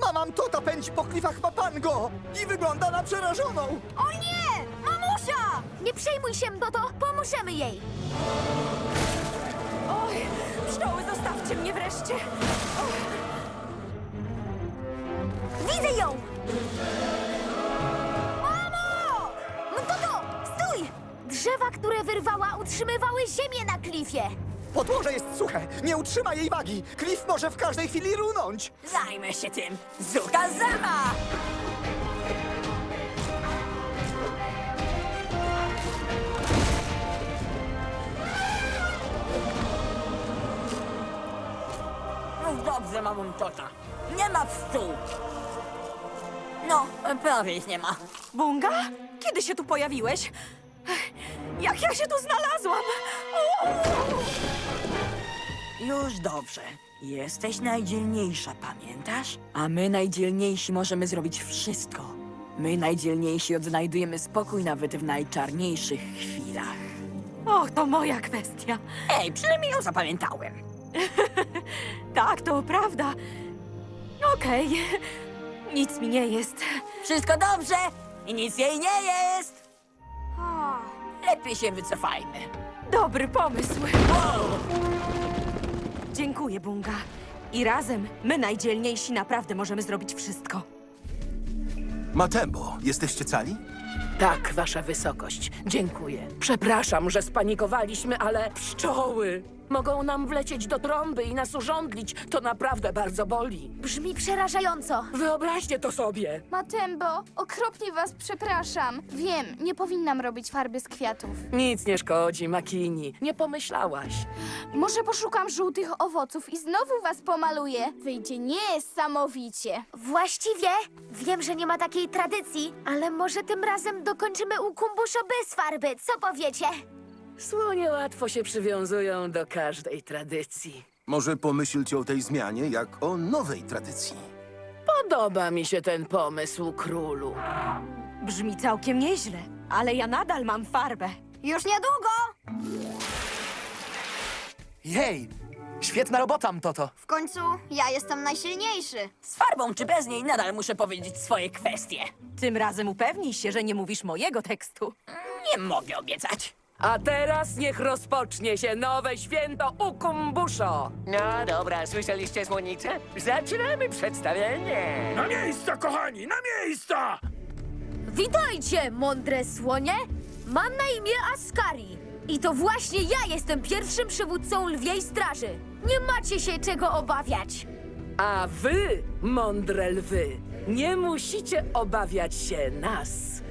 Mamam Tota pędzi po klifach Mapango i wygląda na przerażoną! O nie! Mamusia! Nie przejmuj się, Toto, pomożemy jej. Oj, pszczoły, zostawcie mnie wreszcie! Widzę ją! Mamo! Toto, stój! Drzewa, które wyrwała, utrzymywały ziemię na klifie. Podłoże jest suche, nie utrzyma jej wagi. Klif może w każdej chwili runąć. Zajmę się tym! Zuka zama! No dobrze, mamą Tota. Nie ma pszczół. No, prawie ich nie ma. Bunga? Kiedy się tu pojawiłeś? Jak ja się tu znalazłam? Już dobrze. Jesteś najdzielniejsza, pamiętasz? A my najdzielniejsi możemy zrobić wszystko. My najdzielniejsi odnajdujemy spokój nawet w najczarniejszych chwilach. Och, to moja kwestia. Ej, przynajmniej ją zapamiętałem. Tak, to prawda. Okej, nic mi nie jest. Wszystko dobrze i nic jej nie jest. Lepiej się wycofajmy. Dobry pomysł. Dziękuję, Bunga. I razem my najdzielniejsi naprawdę możemy zrobić wszystko. Matembo, jesteście cali? Tak, wasza wysokość. Dziękuję. Przepraszam, że spanikowaliśmy, ale pszczoły mogą nam wlecieć do trąby i nas urządlić. To naprawdę bardzo boli. Brzmi przerażająco. Wyobraźcie to sobie. Matembo, okropnie was przepraszam. Wiem, nie powinnam robić farby z kwiatów. Nic nie szkodzi, Makini. Nie pomyślałaś. Może poszukam żółtych owoców i znowu was pomaluję. Wyjdzie niesamowicie. Właściwie wiem, że nie ma takiej tradycji, ale może tym razem dokończymy ukumbuszo bez farby. Co powiecie? Słonie łatwo się przywiązują do każdej tradycji. Może pomyślcie o tej zmianie jak o nowej tradycji. Podoba mi się ten pomysł, królu. Brzmi całkiem nieźle, ale ja nadal mam farbę. Już niedługo! Jej, świetna robota, Toto. W końcu ja jestem najsilniejszy. Z farbą czy bez niej nadal muszę powiedzieć swoje kwestie. Tym razem upewnij się, że nie mówisz mojego tekstu. Nie mogę obiecać. A teraz niech rozpocznie się nowe święto Ukumbuszo. No dobra, słyszeliście słonicę? Zaczynamy przedstawienie. Na miejsca, kochani, na miejsca! Witajcie, mądre słonie! Mam na imię Askari. I to właśnie ja jestem pierwszym przywódcą lwiej straży. Nie macie się czego obawiać. A wy, mądre lwy, nie musicie obawiać się nas.